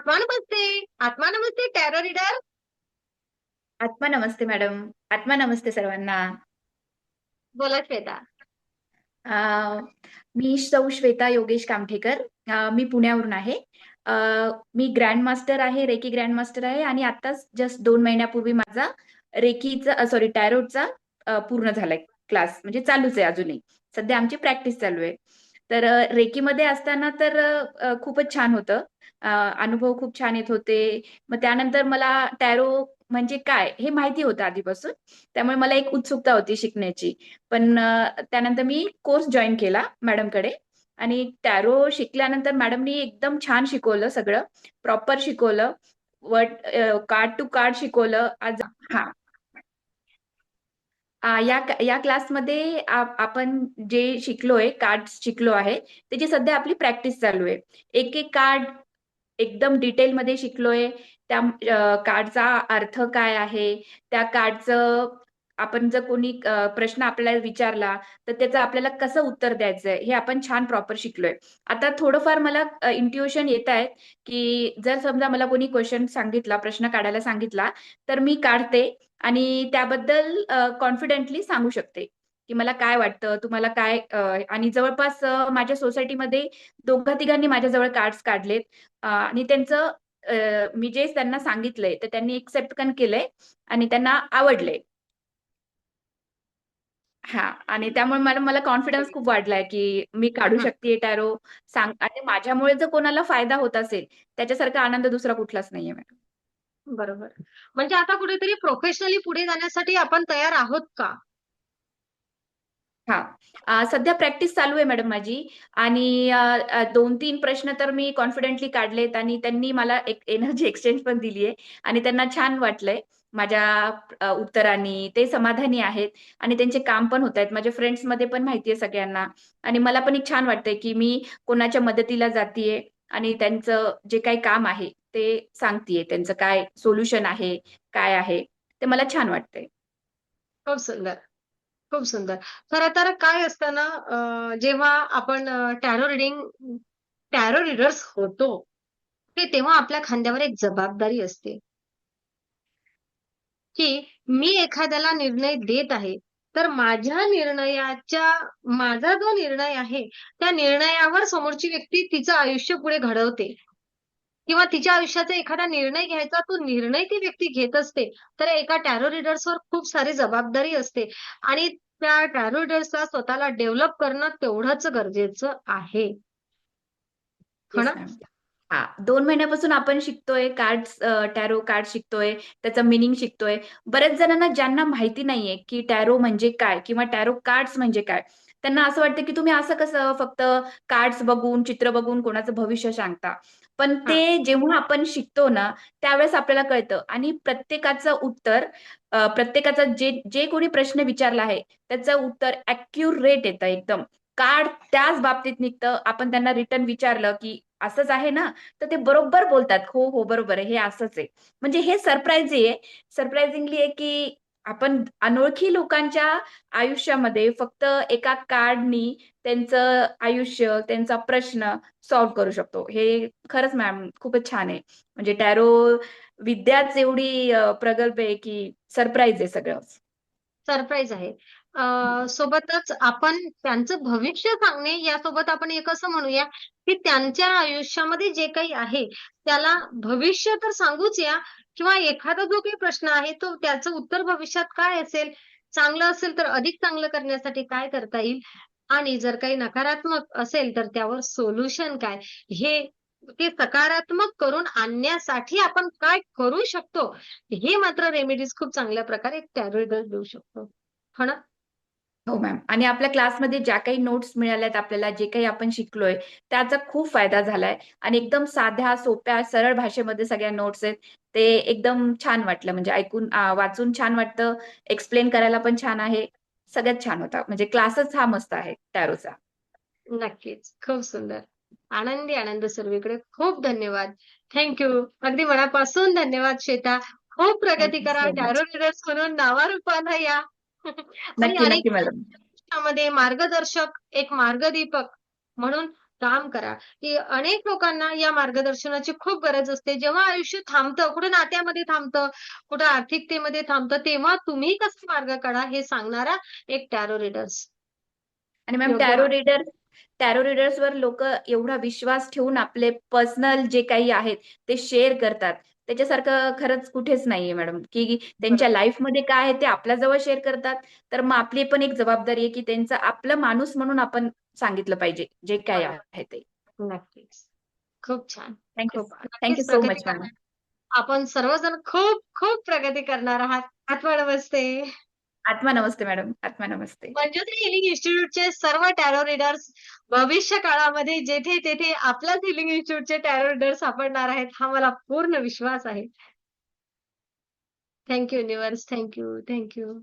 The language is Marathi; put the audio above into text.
आत्मा नमस्ते आत्मा नमस्ते टॅरो रीडर आत्मा नमस्ते मॅडम. आत्मा नमस्ते सर्वांना. बोला श्वेता. अं, मी सौ श्वेता योगेश कामठेकर. अं, मी पुण्यावरून आहे. अं, मी ग्रँड मास्टर आहे रेकी ग्रँड मास्टर आहे आणि आताच जस्ट दोन महिन्यापूर्वी माझा रेकीचा सॉरी टॅरोटचा अं, पूर्ण झालाय क्लास म्हणजे चालूच आहे अजूनही. सध्या आमची प्रॅक्टिस चालू आहे. तर रेकीमध्ये असताना तर खूपच छान होतं. अनुभव खूप छान येत होते. मग त्यानंतर मला टॅरो म्हणजे काय हे माहिती होतं आधीपासून. त्यामुळे मला एक उत्सुकता होती शिकण्याची. पण त्यानंतर मी कोर्स जॉईन केला मॅडमकडे. आणि टॅरो शिकल्यानंतर मॅडमनी एकदम छान शिकवलं सगळं. प्रॉपर शिकवलं. वट कार्ड टू कार्ड शिकवलं. आज हा. आ, या या क्लासमध्ये आपण जे शिकलोय कार्ड शिकलो आहे त्याची सध्या आपली प्रॅक्टिस चालू आहे. एक एक कार्ड एकदम डिटेलमध्ये शिकलोय त्या कार्डचा अर्थ काय आहे त्या कार्डचं आपण जर कोणी प्रश्न आपल्याला विचारला तर त्याचं आपल्याला कसं उत्तर द्यायचंय हे आपण छान प्रॉपर शिकलोय. आता थोडंफार मला इंट्युशन येत आहेत की जर समजा मला कोणी क्वेश्चन सांगितला प्रश्न काढायला सांगितला तर मी काढते आणि त्याबद्दल कॉन्फिडेंटली सांगू शकते की मला काय वाटतं तुम्हाला काय आणि जवळपास माझ्या सोसायटीमध्ये दोघा तिघांनी माझ्याजवळ कार्ड्स काढलेत. आणि त्यांचं मी जे त्यांना सांगितलंय तर त्यांनी एक्सेप्ट पण केलंय आणि त्यांना आवडलंय. हा आणि त्यामुळे मला मला कॉन्फिडन्स खूप वाढलाय की मी काढू हं, शकते टॅरो सांग आणि माझ्यामुळे जर कोणाला फायदा होत असेल त्याच्यासारखा आनंद दुसरा कुठलाच नाहीये मॅडम. बरोबर. म्हणजे आता कुठेतरी प्रोफेशनली पुढे जाण्यासाठी आपण तयार आहोत का? हा. सध्या प्रॅक्टिस चालू आहे मॅडम माझी. आणि दोन तीन प्रश्न तर मी कॉन्फिडेंटली काढलेत आणि त्यांनी मला एक एनर्जी एक्सचेंज पण दिली आहे आणि त्यांना छान वाटलंय. माझ्या उत्तरांनी ते समाधानी आहेत. आणि त्यांचे काम पण होत आहेत. माझ्या फ्रेंड्समध्ये पण माहितीये सगळ्यांना. आणि मला पण एक छान वाटतंय की मी कोणाच्या मदतीला जातीये आणि त्यांचं जे काही काम आहे ते सांगतीये. त्यांचं काय सोल्युशन आहे काय आहे ते मला छान वाटतंय. खूप सुंदर. खूप सुंदर. खरं तर काय असतं ना जेव्हा आपण टॅरो रिडिंग टॅरो रिडर्स होतो ते तेव्हा आपल्या खांद्यावर एक जबाबदारी असते. की मी एखाद्याला निर्णय देत आहे तर माझ्या निर्णयाच्या माझा जो निर्णय आहे त्या निर्णयावर समोरची व्यक्ती तिचं आयुष्य पुढे घडवते. किंवा तिच्या आयुष्याचा एखादा निर्णय घ्यायचा तो निर्णय ती व्यक्ती घेत असते. तर एका टॅरो रीडर्सवर खूप सारी जबाबदारी असते. आणि त्या टॅरो रीडर्सला स्वतःला डेव्हलप करणं तेवढंच गरजेचं आहे. हो ना? हा दोन महिन्यापासून आपण शिकतोय कार्ड टॅरो कार्ड शिकतोय त्याचं मिनिंग शिकतोय. बऱ्याच जणांना ज्यांना माहिती नाहीये की टॅरो म्हणजे काय किंवा टॅरो कार्ड्स म्हणजे काय त्यांना असं वाटतं की तुम्ही असं कसं फक्त कार्ड्स बघून चित्र बघून कोणाचं भविष्य सांगता. पण ते जेव्हा आपण शिकतो ना त्यावेळेस आपल्याला कळतं. आणि प्रत्येकाचं उत्तर प्रत्येकाचा जे जे कोणी प्रश्न विचारला आहे त्याचं उत्तर अॅक्युरेट येतं एकदम. कार्ड त्याच बाबतीत निघतं. आपण त्यांना रिटर्न विचारलं की असंच आहे ना तर ते बरोबर बोलतात. हो हो बरोबर आहे. हे असंच आहे. म्हणजे हे सरप्राईज आहे. सरप्राइझिंगली आहे की आपण अनोळखी लोकांच्या आयुष्यामध्ये फक्त एका कार्डनी त्यांचं आयुष्य त्यांचा प्रश्न सॉल्व्ह करू शकतो. हे खरंच मॅम खूपच छान आहे. म्हणजे टॅरो विद्याच एवढी प्रगल्भ आहे की सरप्राईज आहे सगळं. सरप्राईज आहे. अ, सोबतच आपण त्यांचं भविष्य सांगणे यासोबत आपण एक असं म्हणूया, की त्यांच्या आयुष्यामध्ये जे काही आहे, त्याला भविष्य तर सांगूच या किंवा एखादा जो काही प्रश्न आहे, तो त्याचं उत्तर भविष्यात काय असेल, चांगलं असेल तर अधिक चांगलं करण्यासाठी काय करता येईल आणि जर काही नकारात्मक असेल, तर त्यावर सोल्युशन काय? हे ते सकारात्मक करून आणण्यासाठी आपण काय करू शकतो, हे मात्र रेमेडीज खूप चांगल्या प्रकारे टॅरो देऊ शकतो. हो ना? हो मॅम आणि आपल्या क्लासमध्ये ज्या काही नोट्स मिळाल्यात आपल्याला जे काही आपण शिकलोय त्याचा खूप फायदा झालाय. आणि एकदम साध्या सोप्या सरळ भाषेमध्ये सगळ्या नोट्स आहेत. ते एकदम छान वाटलं. म्हणजे ऐकून वाचून छान वाटतं. एक्सप्लेन करायला पण छान आहे. सगळ्यात छान होता. म्हणजे क्लासच हा मस्त आहे टॅरोचा नक्कीच. खूप सुंदर. आनंदी आनंद सर्वीकडे. खूप धन्यवाद. Thank you. अगदी मनापासून धन्यवाद श्वेता. खूप प्रगती थँक्यू करा. टॅरो रीडर्स म्हणून नावारूपाला या. मध्ये मार्गदर्शक, एक मार्गदीपक म्हणून काम करा, की अनेक लोकांना या मार्गदर्शनाची खूप गरज असते. जेव्हा आयुष्य थांबतं, कुठं नात्यामध्ये थांबतं, कुठं आर्थिकतेमध्ये थांबतं, तेव्हा तुम्ही कसा मार्ग काढा हे सांगणारा एक टॅरो रीडर्स. आणि मॅम टॅरो आहे. टॅरो रीडर्सवर लोकं एवढा विश्वास ठेवून आपले पर्सनल जे काही आहेत ते शेअर करतात. त्याच्यासारखं खरंच कुठेच नाहीये मॅडम, की त्यांच्या. लाईफमध्ये काय आहे ते आपल्याजवळ शेअर करतात. तर मग आपली पण एक जबाबदारी आहे, की त्यांचं आपलं माणूस म्हणून आपण सांगितलं पाहिजे, जे बरोबर. आहे ते. नक्कीच. खूप छान. Thank you. खूप थँक यू नक्कीच सो मच. करणार. आपण सर्वजण खूप खूप प्रगती करणार आहात. आत्मा नमस्ते. आत्मा नमस्ते मॅडम. आत्मा नमस्ते. मंजुत्री हिलिंग इन्स्टिट्यूटचे सर्व टॅरो रीडर्स भविष्य काळामध्ये जेथे-तेथे आपल्याच हिलिंग इन्स्टिट्यूटचे टॅरो रीडर सापडणार आहेत, हा मला पूर्ण विश्वास आहे. Thank universe thank you thank you